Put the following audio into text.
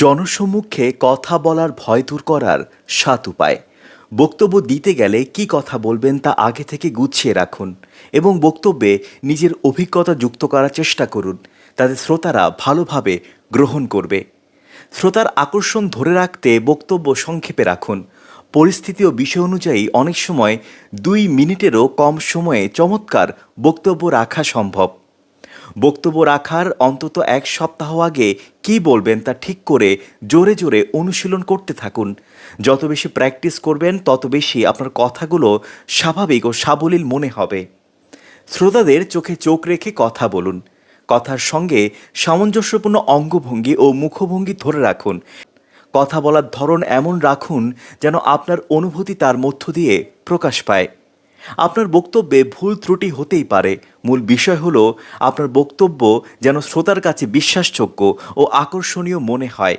জনসম্মুখে কথা বলার ভয় দূর করার সাত উপায়। বক্তব্য দিতে গেলে কি কথা বলবেন তা আগে থেকে গুছিয়ে রাখুন এবং বক্তব্যে নিজের অভিজ্ঞতা যুক্ত করার চেষ্টা করুন। তাতে শ্রোতারা ভালোভাবে গ্রহণ করবে। শ্রোতার আকর্ষণ ধরে রাখতে বক্তব্য সংক্ষেপে রাখুন। পরিস্থিতি ও বিষয় অনুযায়ী অনেক সময় দুই মিনিটেরও কম সময়ে চমৎকার বক্তব্য রাখা সম্ভব। বক্তব্য রাখার অন্তত এক সপ্তাহ আগে কি বলবেন তা ঠিক করে জোরে জোরে অনুশীলন করতে থাকুন। যত বেশি প্র্যাকটিস করবেন, তত বেশি আপনার কথাগুলো স্বাভাবিক ও সাবলীল মনে হবে। শ্রোতাদের চোখে চোখ রেখে কথা বলুন। কথার সঙ্গে সামঞ্জস্যপূর্ণ অঙ্গভঙ্গি ও মুখভঙ্গি ধরে রাখুন। কথা বলার ধরন এমন রাখুন যেন আপনার অনুভূতি তার মধ্য দিয়ে প্রকাশ পায়। আপনার বক্তব্যে ভুল ত্রুটি হতেই পারে। মূল বিষয় হলো, আপনার বক্তব্য যেন শ্রোতার কাছে বিশ্বাসযোগ্য ও আকর্ষণীয় মনে হয়।